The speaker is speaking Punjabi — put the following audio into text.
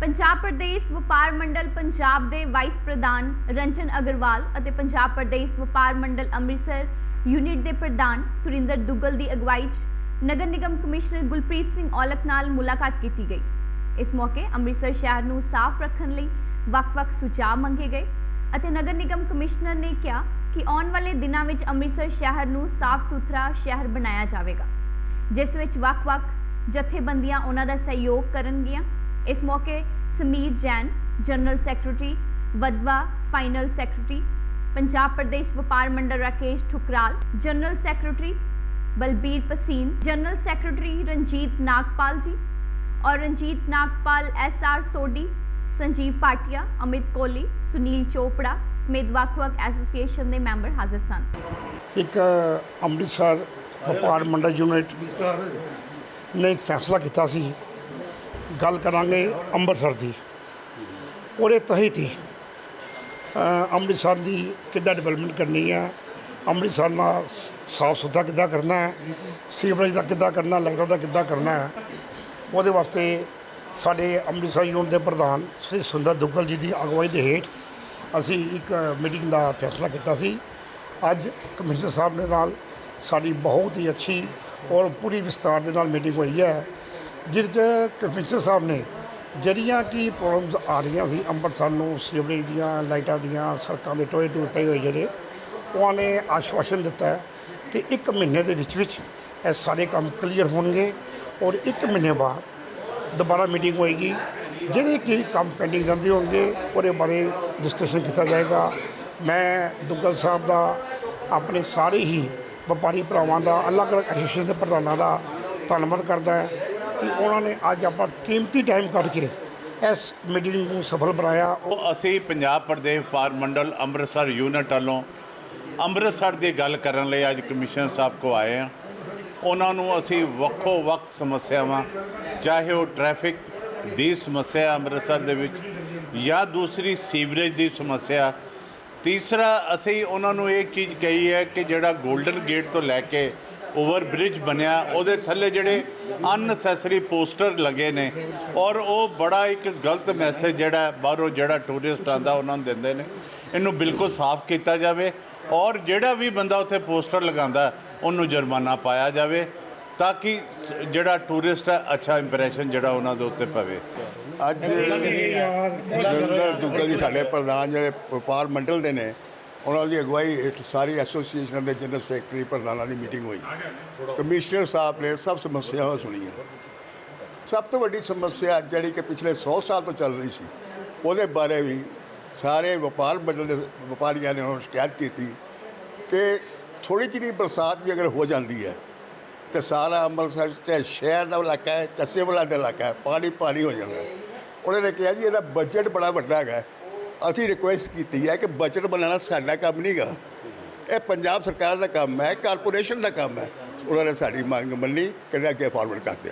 ਪੰਜਾਬ ਪ੍ਰਦੇਸ਼ ਵਪਾਰ ਮੰਡਲ ਪੰਜਾਬ ਦੇ ਵਾਈਸ ਪ੍ਰਧਾਨ ਰੰਜਨ ਅਗਰਵਾਲ ਅਤੇ ਪੰਜਾਬ ਪ੍ਰਦੇਸ਼ ਵਪਾਰ ਮੰਡਲ ਅੰਮ੍ਰਿਤਸਰ ਯੂਨਿਟ ਦੇ ਪ੍ਰਧਾਨ ਸੁਰਿੰਦਰ ਦੁੱਗਲ ਦੀ ਅਗਵਾਈ 'ਚ ਨਗਰ ਨਿਗਮ ਕਮਿਸ਼ਨਰ ਗੁਲਪ੍ਰੀਤ ਸਿੰਘ ਔਲਖ ਨਾਲ ਮੁਲਾਕਾਤ ਕੀਤੀ ਗਈ। ਇਸ ਮੌਕੇ ਅੰਮ੍ਰਿਤਸਰ ਸ਼ਹਿਰ ਨੂੰ ਸਾਫ਼ ਰੱਖਣ ਲਈ ਵੱਖ-ਵੱਖ ਸੁਝਾਅ ਮੰਗੇ ਗਏ ਅਤੇ ਨਗਰ ਨਿਗਮ ਕਮਿਸ਼ਨਰ ਨੇ ਕਿਹਾ ਕਿ ਆਉਣ ਵਾਲੇ ਦਿਨਾਂ ਵਿੱਚ ਅੰਮ੍ਰਿਤਸਰ ਸ਼ਹਿਰ ਨੂੰ ਸਾਫ਼ ਸੁਥਰਾ ਸ਼ਹਿਰ ਬਣਾਇਆ ਜਾਵੇਗਾ, ਜਿਸ ਵਿੱਚ ਵੱਖ-ਵੱਖ ਜਥੇਬੰਦੀਆਂ ਉਹਨਾਂ ਦਾ ਸਹਿਯੋਗ ਕਰਨਗੀਆਂ ਇਸ ਮੌਕੇ Sameer Jain, general secretary, Wadhwa, final secretary, Punjab Pradesh Vyapar Mandal Rakesh Thukral, general secretary Balbir Pasin, general secretary Ranjit Nagpal ji ਔਰ ਰਣਜੀਤ ਨਾਗਪਾਲ ਐਸ ਆਰ ਸੋਢੀ, ਸੰਜੀਵ ਪਾਟਿਆ, ਅਮਿਤ ਕੋਹਲੀ, ਸੁਨੀਲ ਚੋਪੜਾ ਸਮੇਤ ਵੱਖ-ਵੱਖ ਐਸੋਸੀਏਸ਼ਨ ਦੇ ਮੈਂਬਰ ਹਾਜ਼ਰ ਸਨ। ਇੱਕ ਅੰਮ੍ਰਿਤਸਰ ਵਪਾਰ ਮੰਡਲ ਯੂਨਿਟ ਨੇ ਇੱਕ ਫੈਸਲਾ ਕੀਤਾ ਸੀ ਗੱਲ ਕਰਾਂਗੇ ਅੰਮ੍ਰਿਤਸਰ ਦੀ। ਉਹਦੇ ਤਹਿਤ ਹੀ ਅੰਮ੍ਰਿਤਸਰ ਦੀ ਕਿੱਦਾਂ ਡਿਵੈਲਪਮੈਂਟ ਕਰਨੀ ਹੈ ਅੰਮ੍ਰਿਤਸਰ ਨਾਲ ਸਾਫ਼ ਸੁਥਰਾ ਕਿੱਦਾਂ ਕਰਨਾ ਹੈ, ਸੀਵਰੇਜ ਦਾ ਕਿੱਦਾਂ ਕਰਨਾ ਲਾਈਟਾਂ ਦਾ ਕਿੱਦਾਂ ਕਰਨਾ ਹੈ, ਉਹਦੇ ਵਾਸਤੇ ਸਾਡੇ ਅੰਮ੍ਰਿਤਸਰ ਯੂਨਿਟ ਦੇ ਪ੍ਰਧਾਨ ਸ੍ਰੀ ਸੁੰਦਰ ਦੁੱਗਲ ਜੀ ਦੀ ਅਗਵਾਈ ਦੇ ਹੇਠ ਅਸੀਂ ਇੱਕ ਮੀਟਿੰਗ ਦਾ ਫੈਸਲਾ ਕੀਤਾ ਸੀ। ਅੱਜ ਕਮਿਸ਼ਨਰ ਸਾਹਿਬ ਦੇ ਨਾਲ ਸਾਡੀ ਬਹੁਤ ਹੀ ਅੱਛੀ ਔਰ ਪੂਰੀ ਵਿਸਤਾਰ ਦੇ ਨਾਲ ਮੀਟਿੰਗ ਹੋਈ ਹੈ। ਜਿਹਦੇ 'ਚ ਕਮਿਸ਼ਨਰ ਸਾਹਿਬ ਨੇ ਜਿਹੜੀਆਂ ਕਿ ਪ੍ਰੋਬਲਮਸ ਆ ਰਹੀਆਂ ਸੀ, ਅੰਮ੍ਰਿਤਸਰ ਨੂੰ, ਸੀਵਰੇਜ ਦੀਆਂ, ਲਾਈਟਾਂ ਦੀਆਂ, ਸੜਕਾਂ ਦੇ ਟੋਏ ਟੂਏ ਪਏ ਹੋਏ ਜਿਹੜੇ, ਉਹਨਾਂ ਨੇ ਆਸ਼ਵਾਸਨ ਦਿੱਤਾ ਹੈ ਕਿ ਇੱਕ ਮਹੀਨੇ ਦੇ ਵਿੱਚ ਵਿੱਚ ਇਹ ਸਾਰੇ ਕੰਮ ਕਲੀਅਰ ਹੋਣਗੇ ਔਰ ਇੱਕ ਮਹੀਨੇ ਬਾਅਦ ਦੁਬਾਰਾ ਮੀਟਿੰਗ ਹੋਏਗੀ। ਜਿਹੜੇ ਕਿ ਕੰਮ ਪੈਂਡਿੰਗ ਰਹਿੰਦੇ ਹੋਣਗੇ, ਉਹਦੇ ਬਾਰੇ ਡਿਸਕਸ਼ਨ ਕੀਤਾ ਜਾਏਗਾ। ਮੈਂ ਦੁੱਗਲ ਸਾਹਿਬ ਦਾ, ਆਪਣੇ ਸਾਰੇ ਹੀ ਵਪਾਰੀ ਭਰਾਵਾਂ ਦਾ, ਅਲੱਗ-ਅਲੱਗ ਐਸੋਸੀਏਸ਼ਨ ਦੇ ਪ੍ਰਧਾਨਾਂ ਦਾ ਧੰਨਵਾਦ ਕਰਦਾ ਹੈ। ਕਿ ਉਹਨਾਂ ਨੇ ਅੱਜ ਆਪਾਂ ਕੀਮਤੀ ਟਾਈਮ ਕੱਢ ਕੇ ਇਸ ਮੀਟਿੰਗ ਨੂੰ ਸਫਲ ਬਣਾਇਆ। ਉਹ ਅਸੀਂ ਪੰਜਾਬ ਪ੍ਰਦੇਸ਼ ਵਪਾਰ ਮੰਡਲ ਅੰਮ੍ਰਿਤਸਰ ਯੂਨਿਟ ਵੱਲੋਂ ਅੰਮ੍ਰਿਤਸਰ ਦੀ ਗੱਲ ਕਰਨ ਲਈ ਅੱਜ ਕਮਿਸ਼ਨਰ ਸਾਹਿਬ ਕੋ ਆਏ ਹਾਂ। ਉਹਨਾਂ ਨੂੰ ਅਸੀਂ ਵੱਖੋ ਵੱਖ ਸਮੱਸਿਆਵਾਂ, ਚਾਹੇ ਉਹ ਟ੍ਰੈਫਿਕ ਦੀ ਸਮੱਸਿਆ ਅੰਮ੍ਰਿਤਸਰ ਦੇ ਵਿੱਚ ਜਾਂ ਦੂਸਰੀ ਸੀਵਰੇਜ ਦੀ ਸਮੱਸਿਆ। ਤੀਸਰਾ, ਅਸੀਂ ਉਹਨਾਂ ਨੂੰ ਇਹ ਚੀਜ਼ ਕਹੀ ਹੈ ਕਿ ਜਿਹੜਾ 골ਡਨ ਗੇਟ ਤੋਂ ਲੈ ਕੇ ਓਵਰ ਬ੍ਰਿਜ ਬਣਿਆ ਉਹਦੇ ਥੱਲੇ ਜਿਹੜੇ ਅਨਨੈਸੈਸਰੀ ਪੋਸਟਰ ਲੱਗੇ ਨੇ ਔਰ ਉਹ ਬੜਾ ਇੱਕ ਗਲਤ ਮੈਸੇਜ ਜਿਹੜਾ ਬਾਹਰੋਂ ਜਿਹੜਾ ਟੂਰਿਸਟ ਆਂਦਾ ਉਹਨਾਂ ਨੂੰ ਦਿੰਦੇ ਨੇ। ਇਹਨੂੰ ਬਿਲਕੁਲ ਸਾਫ਼ ਕੀਤਾ ਜਾਵੇ ਔਰ ਜਿਹੜਾ ਵੀ ਬੰਦਾ ਉੱਥੇ ਪੋਸਟਰ ਲਗਾਉਂਦਾ ਉਹਨੂੰ ਜੁਰਮਾਨਾ ਪਾਇਆ ਜਾਵੇ ਤਾਂ ਕਿ ਜਿਹੜਾ ਟੂਰਿਸਟ ਹੈ ਅੱਛਾ ਇੰਪ੍ਰੈਸ਼ਨ ਜਿਹੜਾ ਉਹਨਾਂ ਦੇ ਉੱਤੇ ਪਵੇ। ਅੱਜ ਸੁਰਿੰਦਰ ਦੁੱਗਲ ਜੀ ਸਾਡੇ ਪ੍ਰਧਾਨ ਜਿਹੜੇ ਵਪਾਰ ਮੰਡਲ ਦੇ ਨੇ ਉਹਨਾਂ ਦੀ ਅਗਵਾਈ ਹੇਠ ਸਾਰੀ ਐਸੋਸੀਏਸ਼ਨ ਦੇ ਜਨਰਲ ਸੈਕਟਰੀ ਪ੍ਰਧਾਨਾਂ ਦੀ ਮੀਟਿੰਗ ਹੋਈ। ਕਮਿਸ਼ਨਰ ਸਾਹਿਬ ਨੇ ਸਭ ਸਮੱਸਿਆਵਾਂ ਸੁਣੀਆਂ। ਸਭ ਤੋਂ ਵੱਡੀ ਸਮੱਸਿਆ ਜਿਹੜੀ ਕਿ ਪਿਛਲੇ 100 ਸਾਲ ਤੋਂ ਚੱਲ ਰਹੀ ਸੀ, ਉਹਦੇ ਬਾਰੇ ਵੀ ਸਾਰੇ ਵਪਾਰ ਮੰਡਲ ਦੇ ਵਪਾਰੀਆਂ ਨੇ ਉਹਨਾਂ ਨੂੰ ਸ਼ਿਕਾਇਤ ਕੀਤੀ ਕਿ ਥੋੜੀ ਜਿਹੀ ਬਰਸਾਤ ਵੀ ਅਗਰ ਹੋ ਜਾਂਦੀ ਹੈ, ਤੇ ਸਾਰਾ ਅੰਮ੍ਰਿਤਸਰ ਤੇ ਸ਼ਹਿਰ ਦਾ ਇਲਾਕਾ ਹੈ ਚੱਸੇ ਵਾਲਾ ਦਾ ਇਲਾਕਾ ਹੈ, ਪਾਣੀ ਪਾਣੀ ਹੋ ਜਾਂਦਾ ਹੈ। ਉਹਨਾਂ ਨੇ ਕਿਹਾ ਜੀ ਇਹਦਾ ਬਜਟ ਬੜਾ ਵੱਡਾ ਹੈਗਾ ਅਸੀਂ ਰਿਕੁਐਸਟ ਕੀਤੀ ਹੈ ਕਿ ਬਜਟ ਬਣਾਉਣਾ ਸਾਡਾ ਕੰਮ ਨਹੀਂਗਾ ਇਹ ਪੰਜਾਬ ਸਰਕਾਰ ਦਾ ਕੰਮ ਹੈ ਕਾਰਪੋਰੇਸ਼ਨ ਦਾ ਕੰਮ ਹੈ। ਉਹਨਾਂ ਨੇ ਸਾਡੀ ਮੰਗ ਮੰਨੀ, ਕਹਿੰਦੇ ਅੱਗੇ ਫਾਰਵਰਡ ਕਰਦੇ